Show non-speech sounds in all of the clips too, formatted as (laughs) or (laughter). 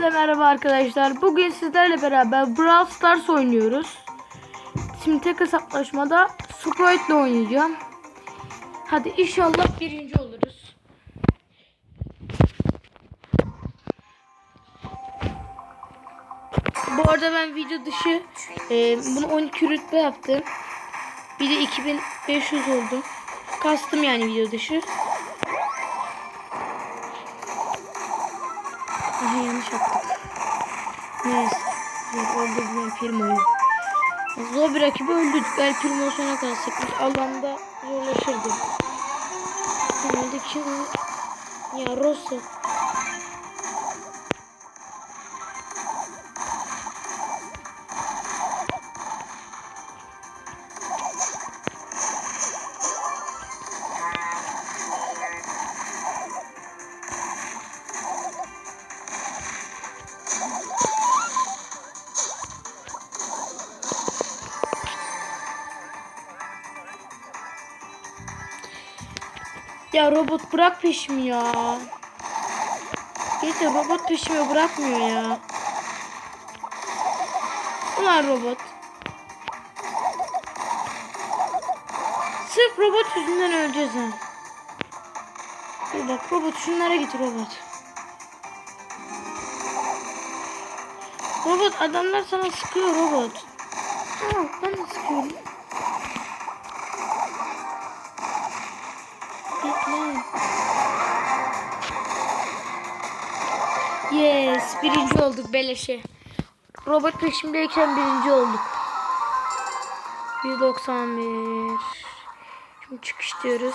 Hepinize merhaba arkadaşlar. Bugün sizlerle beraber Brawl Stars oynuyoruz. Şimdi tek hesaplaşmada Sprite ile oynayacağım. Hadi inşallah birinci oluruz. Bu arada ben video dışı e, bunu 12 rütbe yaptım. Bir de 2500 oldu. Kastım yani video dışı. Aha yanlış yaptık. Neyse. Öldürdüm firmayı. Zor bir rakibi öldürdük. El Primo sona kalsak alanda zorlaşırdı. Öldük şimdi. Ya Rosso. Ya robot bırak peşimi ya. Neyse robot peşimi bırakmıyor ya. Ulan robot. Sırf robot yüzünden öleceğiz ha. Dur bak robot şunlara git robot. Robot adamlar sana sıkıyor robot. Aa, ben de sıkıyorum. Yes, birinci olduk beleşe. Robot peşimdeyken birinci olduk. 191. Şimdi çıkış diyoruz.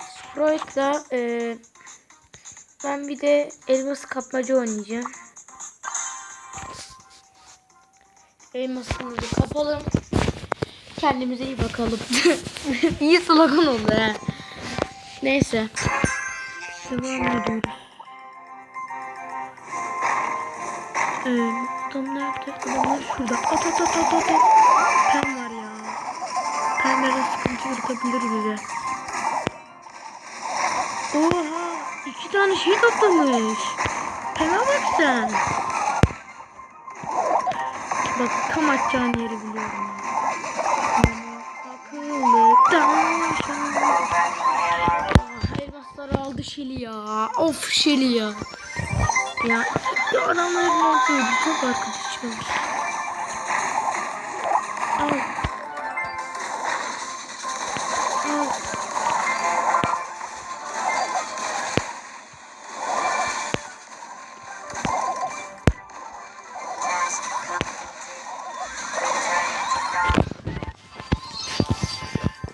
Sprite'la e, ben bir de elmas kapmaca oynayacağım. Elmasımızı kapalım. Kendimize iyi bakalım. (laughs) iyi slogan oldu ha. Neyse. Devam ediyoruz. Ee, adam nerede? Adamlar şurada. At at at at at. Pen var ya. Penlerden sıkıntı yaratabilir bize. Oha! iki tane şey toplamış. Pen'e bak sen. Bak tam atacağın yeri biliyorum. Aldı Şili ya. Of Şili ya. Ya, ya adamların ortaydı. Çok arkadaşım. Al. Al.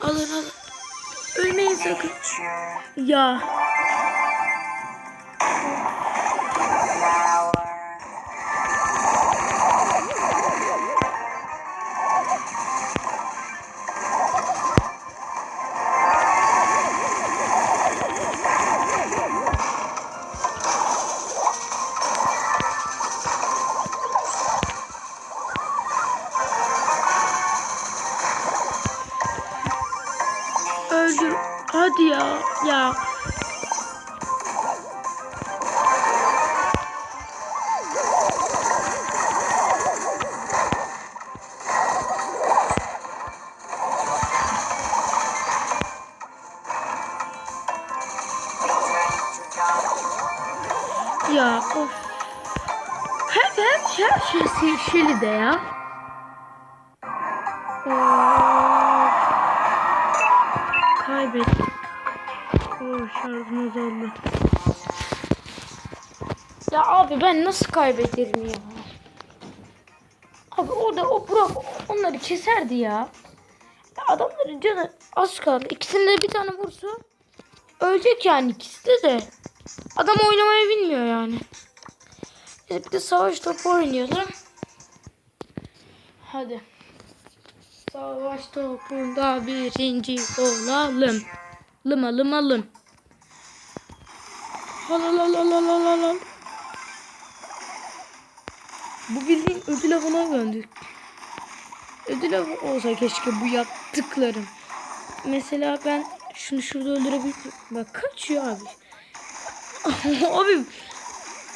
Alın alın. Ölmeyin sakın. Ya. Of. Hep hep her şey sihirli de ya. Of. Kaybettik. Oh şarjım azaldı. Ya abi ben nasıl kaybederim ya? Abi orada o Burak onları keserdi ya. ya adamların canı az kaldı. İkisinde bir tane vursa ölecek yani ikisi de de. Adam oynamayı bilmiyor yani. Bir de savaş topu oynayalım. Hadi. Savaş topunda birinci olalım. Lıma lıma lım. Halalalalalalal. Bu bildiğin ödül avına döndük. Ödül avı olsa keşke bu yaptıklarım. Mesela ben şunu şurada öldürebilirim. Bak kaçıyor abi. (laughs) Abi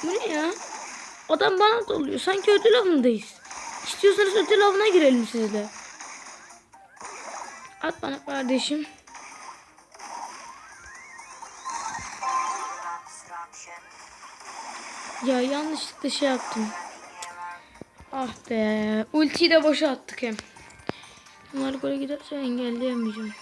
bu ne ya? Adam bana doluyor. Sanki ödül avındayız. İstiyorsanız ödül avına girelim sizle. At bana kardeşim. Ya yanlışlıkla şey yaptım. Ah be. Ultiyi de boşa attık hem. Bunlar gole giderse engelleyemeyeceğim.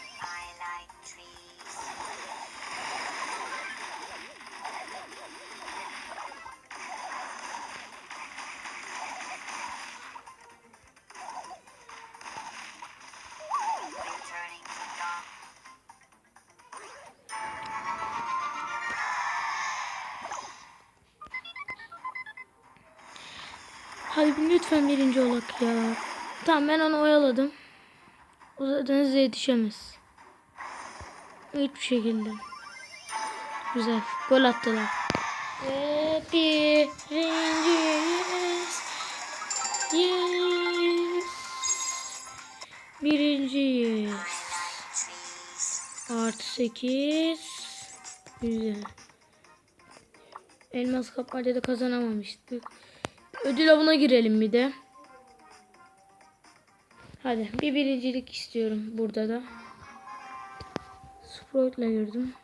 Hadi lütfen birinci olak ya. Tamam ben onu oyaladım. O zaten size yetişemez. Hiçbir şekilde. Güzel. Gol attılar. Ve birinciyiz. Yes. Birinciyiz. Artı sekiz. Güzel. Elmas kapmaca kazanamamıştık. Ödül avına girelim bir de. Hadi bir birincilik istiyorum burada da. Sprout'la girdim.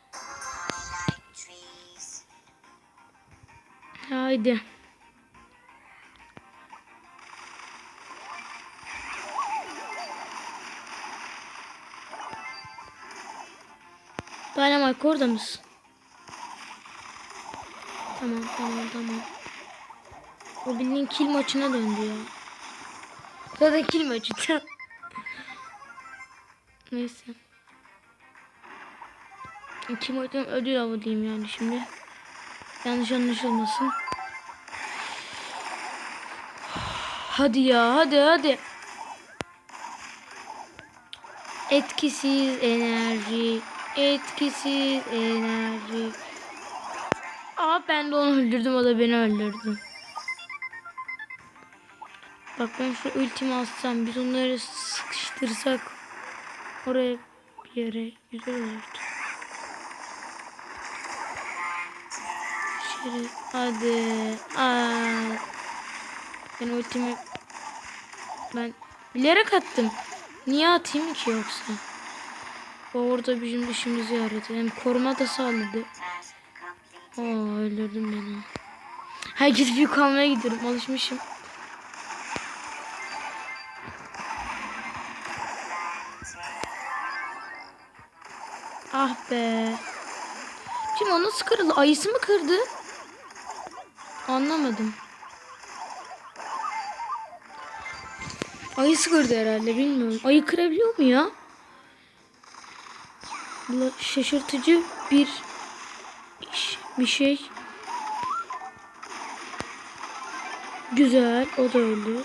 Haydi. Dynamite orada mısın? Tamam tamam tamam. O bildiğin kill maçına döndü ya. Zaten kill maçı. (laughs) Neyse. Kill maçından ödül avı diyeyim yani şimdi. Yanlış anlaşılmasın. (sighs) Hadi ya hadi hadi. Etkisiz enerji. Etkisiz enerji. Aa ben de onu öldürdüm o da beni öldürdü. Bak ben şu ultimi alsam biz onları sıkıştırsak oraya bir yere güzel olurdu. Şöyle hadi. Aa. Ben ultimi ben bilerek attım. Niye atayım ki yoksa? O orada bizim dışımızı aradı. Hem koruma da sağladı. Oo öldürdüm beni. Herkes büyük almaya gidiyorum. Alışmışım. Ah be. Şimdi o nasıl kırıldı? Ayısı mı kırdı? Anlamadım. Ayısı kırdı herhalde bilmiyorum. Ayı kırabiliyor mu ya? Şaşırtıcı bir iş, bir şey. Güzel. O da öldü.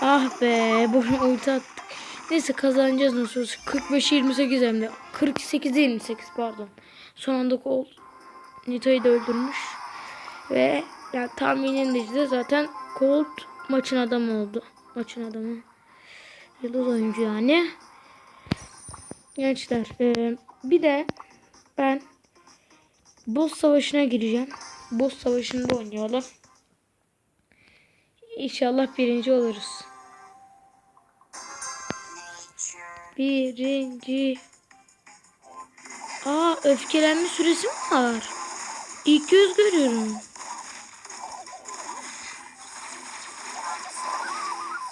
Ah be. Boşuna ulti attık. Neyse kazanacağız nasıl olsa. 45-28 hem de. 48-28 pardon. Son anda Colt Nita'yı da öldürmüş. Ve yani tahminim de zaten Colt maçın adamı oldu. Maçın adamı. Yıldız oyuncu yani. Gençler e, bir de ben boss savaşına gireceğim. Boss savaşında oynayalım. İnşallah birinci oluruz. Birinci. Aa öfkelenme süresi mi var? İlk göz görüyorum.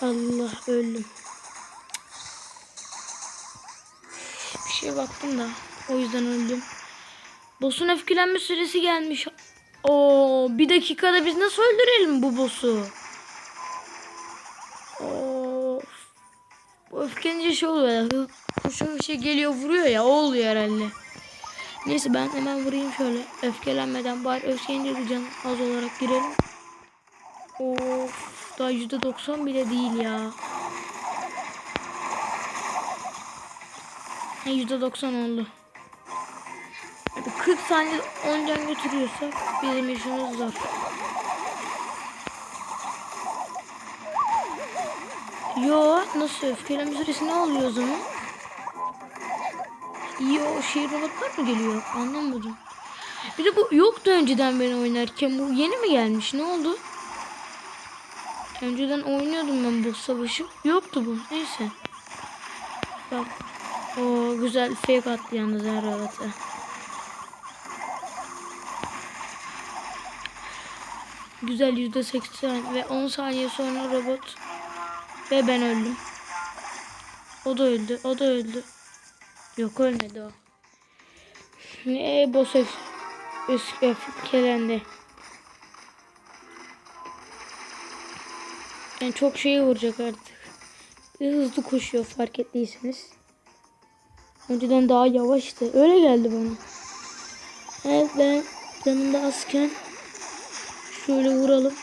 Allah öldüm. Bir şeye baktım da o yüzden öldüm. Boss'un öfkelenme süresi gelmiş. Oo bir dakikada biz nasıl öldürelim bu boss'u? Öfkenince şey oluyor Kurşun bir şey geliyor vuruyor ya. O oluyor herhalde. Neyse ben hemen vurayım şöyle. Öfkelenmeden bari öfkenince bir can az olarak girelim. Of. Daha %90 bile değil ya. Ha, %90 oldu. Hadi 40 saniye 10 can götürüyorsak bizim işimiz zor. Yo nasıl öfkelenme süresi ne oluyor o zaman? İyi o şey robotlar mı geliyor? Anlamadım. Bir de bu yoktu önceden ben oynarken. Bu yeni mi gelmiş? Ne oldu? Önceden oynuyordum ben bu savaşı. Yoktu bu. Neyse. Bak. O güzel fake attı yalnız her robota. Güzel yüzde seksen ve 10 saniye sonra robot ve ben öldüm. O da öldü. O da öldü. Yok ölmedi o. Ne boss öf- öf- öfkelendi. Yani çok şeye vuracak artık. Hızlı koşuyor fark ettiyseniz. Önceden daha yavaştı. Öyle geldi bana. Evet ben yanında azken şöyle vuralım.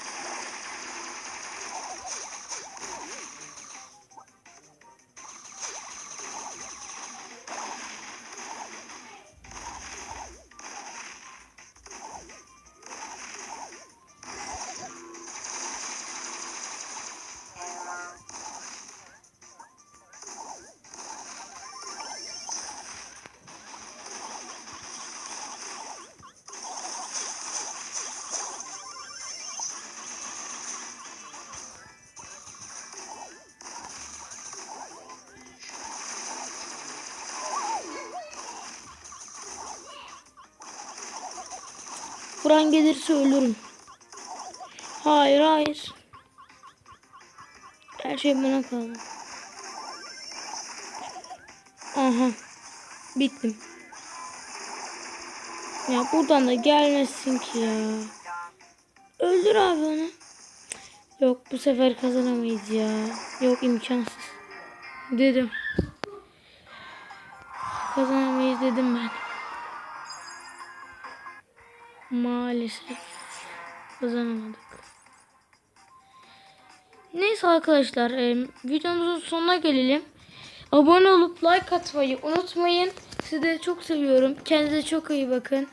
Vuran gelirse ölürüm. Hayır hayır. Her şey bana kaldı. Aha. Bittim. Ya buradan da gelmesin ki ya. Öldür abi onu. Yok bu sefer kazanamayız ya. Yok imkansız. Dedim. Kazanamayız dedim ben. Maalesef kazanamadık. Neyse arkadaşlar e, videomuzun sonuna gelelim. Abone olup like atmayı unutmayın. Sizi de çok seviyorum. Kendinize çok iyi bakın.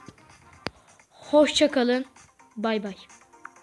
Hoşçakalın. Bay bay.